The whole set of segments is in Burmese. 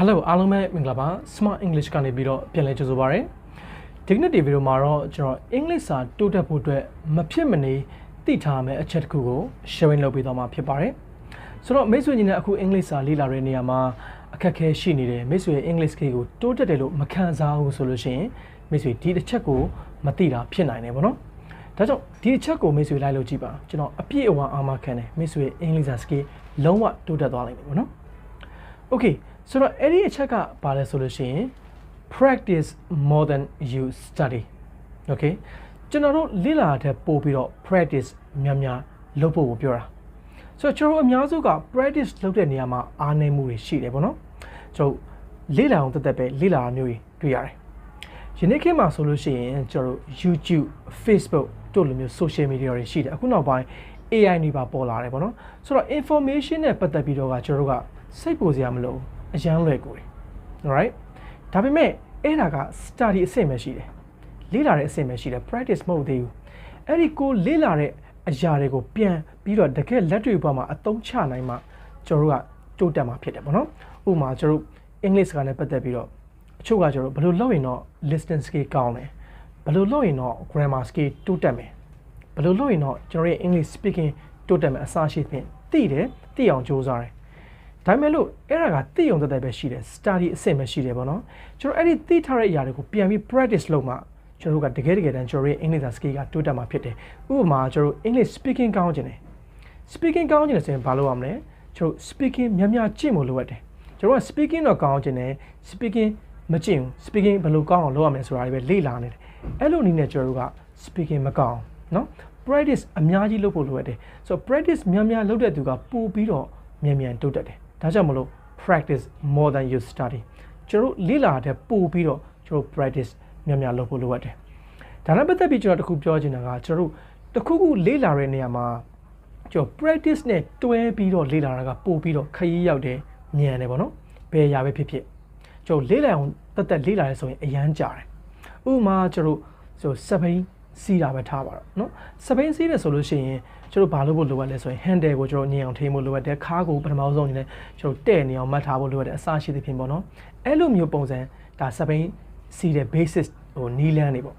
Hello အားလုံးပဲမင်္ဂလာပါ Smart English ကနေပြီးတော့ပြန်လည်ကြိုဆိုပါရစေဒီကနေ့ဒီဗီဒီယိုမှာတော့ကျွန်တော် English စာတိုးတက်ဖို့အတွက်မဖြစ်မနေသိထားမယ့်အချက်တစ်ခုကို sharing လုပ်ပေးသွားမှာဖြစ်ပါတယ်ဆိုတော့မိတ်ဆွေညီနဲ့အခု English စာလေ့လာတဲ့နေရာမှာအခက်အခဲရှိနေတယ်မိတ်ဆွေရဲ့ English ကိကိုတိုးတက်တယ်လို့မခံစားဘူးဆိုလို့ရှိရင်မိတ်ဆွေဒီတစ်ချက်ကိုမသိတာဖြစ်နိုင်တယ်ပေါ့နော်ဒါကြောင့်ဒီအချက်ကိုမိတ်ဆွေလိုက်လို့ကြည့်ပါကျွန်တော်အပြည့်အဝအာမခံတယ်မိတ်ဆွေရဲ့ English စာ skill လုံးဝတိုးတက်သွားနိုင်တယ်ပေါ့နော် Okay ဆိုတော့အဲ့ဒီအချက်ကဘာလဲဆိုလို့ရှိရင် practice more than you study okay ကျွန်တော်တို့လေ့လာတဲ့ပို့ပြီးတော့ practice များများလုပ်ဖို့ကိုပြောတာဆိုတော့ကျွန်တော်တို့အများစုက practice လုပ်တဲ့နေရာမှာအားနည်းမှုတွေရှိတယ်ပေါ့နော်ကျွန်တော်လေ့လာအောင်တက်တက်ပဲလေ့လာတာမျိုးတွေတွေ့ရတယ်ယနေ့ခေတ်မှာဆိုလို့ရှိရင်ကျွန်တော်တို့ YouTube Facebook တို့လိုမျိုး social media တွေရှိတယ်အခုနောက်ပိုင်း AI တွေပါပေါ်လာတယ်ပေါ့နော်ဆိုတော့ information နဲ့ပတ်သက်ပြီးတော့ကကျွန်တော်တို့ကစိတ်ပူစရာမလိုဘူး အရန်လွယ်ကူတယ် alright ဒါပေမဲ့အဲ့ဒါက study အဆင့်ပဲရှိတယ်လေ့လာတဲ့အဆင့်ပဲရှိတယ် practice မဟုတ်သေးဘူးအဲ့ဒီကိုလေ့လာတဲ့အရာတွေကိုပြန်ပြီးတော့တကယ်လက်တွေ့ဘဝမှာအသုံးချနိုင်မှကျွန်တော်တို့ကတိုးတက်မှာဖြစ်တယ်ပေါ့နော်ဥပမာကျွန်တော်တို့ English ကလည်းပတ်သက်ပြီးတော့အချို့ကကျွန်တော်တို့ဘယ်လိုလုပ်ရင်တော့ listening skill ကောင်းတယ်ဘယ်လိုလုပ်ရင်တော့ grammar skill တိုးတက်မယ်ဘယ်လိုလုပ်ရင်တော့ကျွန်တော်ရဲ့ English speaking တိုးတက်မယ်အစားရှိဖြင့်သိတယ်သိအောင်ကြိုးစားတယ် ဒါပေမဲ့လို့အဲ့ဒါကသိအောင်တက်တက်ပဲရှိတယ် study အဆင့်ပဲရှိတယ်ပေါ့နော်ကျွန်တော်အဲ့ဒီသိထားတဲ့အရာတွေကိုပြန်ပြီး practice လုပ်မှကျွန်တော်တို့ကတကယ်တကယ်တမ်းကျွန်တော်ရဲ့ English skill ကတိုးတက်မှာဖြစ်တယ်ဥပမာကျွန်တော်တို့ English speaking ကောင်းချင်တယ် speaking ကောင်းချင်တယ်ဆိုရင်ဘာလုပ်ရမလဲကျွန်တော် speaking များများကျင့်ဖို့လိုအပ်တယ်ကျွန်တော်က speaking တော့ကောင်းချင်တယ် speaking မကျင့်ဘူး speaking ဘယ်လိုကောင်းအောင်လုပ်ရမလဲဆိုတာတွေပဲလေ့လာနေတယ်အဲ့လိုနည်းနဲ့ကျွန်တော်တို့က speaking မကောင်းเนาะ practice အများကြီးလုပ်ဖို့လိုအပ်တယ်ဆိုတော့ practice များများလုပ်တဲ့သူကပို့ပြီးတော့မြန်မြန်တိုးတက်တယ် ဒါကြောင့်မလို့ practice more than you study ကျွန်တော်တို့လေ့လာတဲ့ပို့ပြီးတော့ကျွန်တော် practice များများလုပ်ဖို့လိုအပ်တယ်ဒါနဲ့ပတ်သက်ပြီးကျွန်တော်တခုပြောချင်တာကကျွန်တော်တို့တခုခုလေ့လာတဲ့နေရာမှာကျွန်တော် practice နဲ့တွဲပြီးတော့လေ့လာတာကပို့ပြီးတော့ခရီးရောက်တယ်မြန်တယ်ပေါ့နော်ဘယ်အရာပဲဖြစ်ဖြစ်ကျွန်တော်လေ့လာအောင်တက်တက်လေ့လာရဲဆိုရင်အရန်ကြာတယ်ဥပမာကျွန်တော်ဆိုစပိန်စီးတာပဲထားပါတော့เนาะစပိန်စီးတယ်ဆိုလို့ရှိရင် ကျွန်တော်ဘာလုပ်ဖို့လိုအပ်လဲဆိုရင် handle ကိုကျွန်တော်ညင်အောင်ထိန်းဖို့လိုအပ်တယ်ခါကိုပထမဆုံးအနေနဲ့ကျွန်တော်တဲ့နေအောင်မှတ်ထားဖို့လိုအပ်တယ်အစရှိသဖြင့်ပေါ့နော်အဲ့လိုမျိုးပုံစံဒါစပိန်စီတဲ့ basis ဟိုနီးလန်းနေပေါ့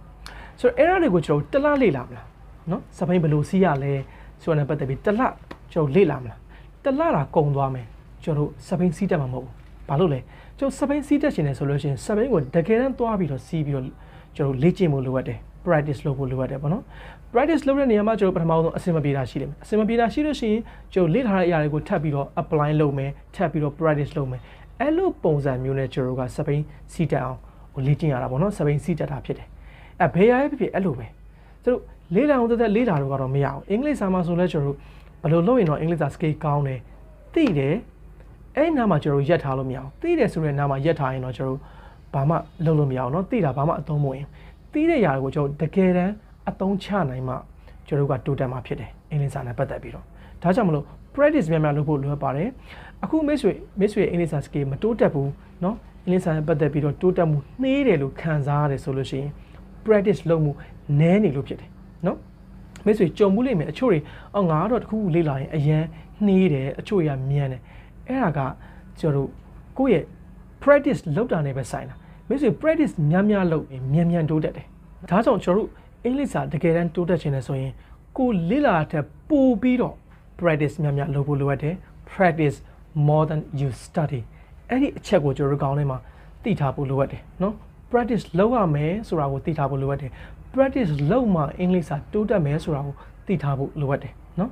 ဆိုတော့အဲ့ဒါတွေကိုကျွန်တော်တစ်လလေ့လာမလားနော်စပိန်ဘယ်လိုစီးရလဲဆိုတာနဲ့ပတ်သက်ပြီးတစ်လကျွန်တော်လေ့လာမလားတစ်လတာကုန်သွားမယ်ကျွန်တော်စပိန်စီးတတ်မှာမဟုတ်ဘူးဘာလို့လဲကျွန်တော်စပိန်စီးတတ်ရှင်တယ်ဆိုလို့ရှိရင်စပိန်ကိုတကယ်တမ်းသွားပြီးတော့စီးပြီးတော့ကျွန်တော်လေ့ကျင့်ဖို့လိုအပ်တယ် practice လုပ်ဖို့လိုအပ်တယ်ပေါ့နော် practice လုပ်တဲ့နေရာမှာကျွန်တော်ပထမဆုံးအဆင်မပြေတာရှိတယ်အဆင်မပြေတာရှိလို့ရှိရင်ကျွန်တော်လေ့ထားတဲ့အရာတွေကိုထပ်ပြီးတော့ apply လုပ်မယ်ထပ်ပြီးတော့ practice လုပ်မယ်အဲ့လိုပုံစံမျိုးနဲ့ကျွန်တော်ကစပိန်စီတက်အောင်ဟိုလေ့ကျင့်ရတာပေါ့နော်စပိန်စီတက်တာဖြစ်တယ်အဲဘယ်ရရဲ့ဖြစ်ဖြစ်အဲ့လိုပဲသူတို့လေးလာအောင်တက်တက်လေးလာတော့ကတော့မရအောင်အင်္ဂလိပ်စာမှာဆိုလဲကျွန်တော်တို့ဘယ်လိုလုပ်ရင်တော့အင်္ဂလိပ်စာ skill ကောင်းတယ်သိတယ်အဲ့နားမှာကျွန်တော်ရက်ထားလို့မရအောင်သိတယ်ဆိုတဲ့နားမှာရက်ထားရင်တော့ကျွန်တော်ဘာမှလုပ်လို့မရအောင်เนาะသိတာဘာမှအသုံးမဝင် သိတဲ့ຢာတွေကိုကျွန်တော်တကယ်တမ်းအသုံးချနိုင်မှကျွန်တော်တို့ကတိုးတက်မှာဖြစ်တယ်အင်္ဂလိပ်စာနဲ့ပတ်သက်ပြီးတော့ဒါကြောင့်မလို့ practice များများလုပ်ဖို့လိုအပ်ပါတယ်အခုမိတ်ဆွေမိတ်ဆွေအင်္ဂလိပ်စာ skill မတိုးတက်ဘူးเนาะအင်္ဂလိပ်စာနဲ့ပတ်သက်ပြီးတော့တိုးတက်မှုနှေးတယ်လို့ခံစားရတယ်ဆိုလို့ရှိရင် practice လုပ်မှုနည်းနေလို့ဖြစ်တယ်เนาะမိတ်ဆွေကြုံမှုလိမ့်မယ်အချို့တွေအော်ငါကတော့တခုခုလေ့လာရင်အရန်နှေးတယ်အချို့ရမြန်တယ်အဲ့ဒါကကျွန်တော်တို့ကိုယ့်ရဲ့ practice လုပ်တာနဲ့ပဲဆိုင်တာ မိတ်ဆွေ practice များများလုပ်ရင်မြန်မြန်တိုးတက်တယ်ဒါကြောင့်ကျွန်တော်တို့အင်္ဂလိပ်စာတကယ်တမ်းတိုးတက်ခြင်းလဲဆိုရင်ကိုလေ့လာတဲ့ပို့ပြီးတော့ practice များများလုပ်ဖို့လိုအပ်တယ် practice more than you study အဲ့ဒီအချက်ကိုကျွန်တော်တို့ကောင်းထဲမှာသိထားဖို့လိုအပ်တယ်နော် practice လုပ်ရမယ်ဆိုတာကိုသိထားဖို့လိုအပ်တယ် practice လုပ်မှအင်္ဂလိပ်စာတိုးတက်မယ်ဆိုတာကိုသိထားဖို့လိုအပ်တယ်နော်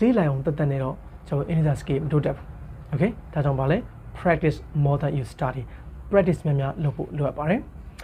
လေ့လာအောင်တက်တက်နေတော့ကျွန်တော်အင်္ဂလိပ်စာ skill မတိုးတက်ဘူး okay ဒါကြောင့်ပါလဲ practice more than you study practice များများလုပ်ဖို့လိုအပ်ပါတယ်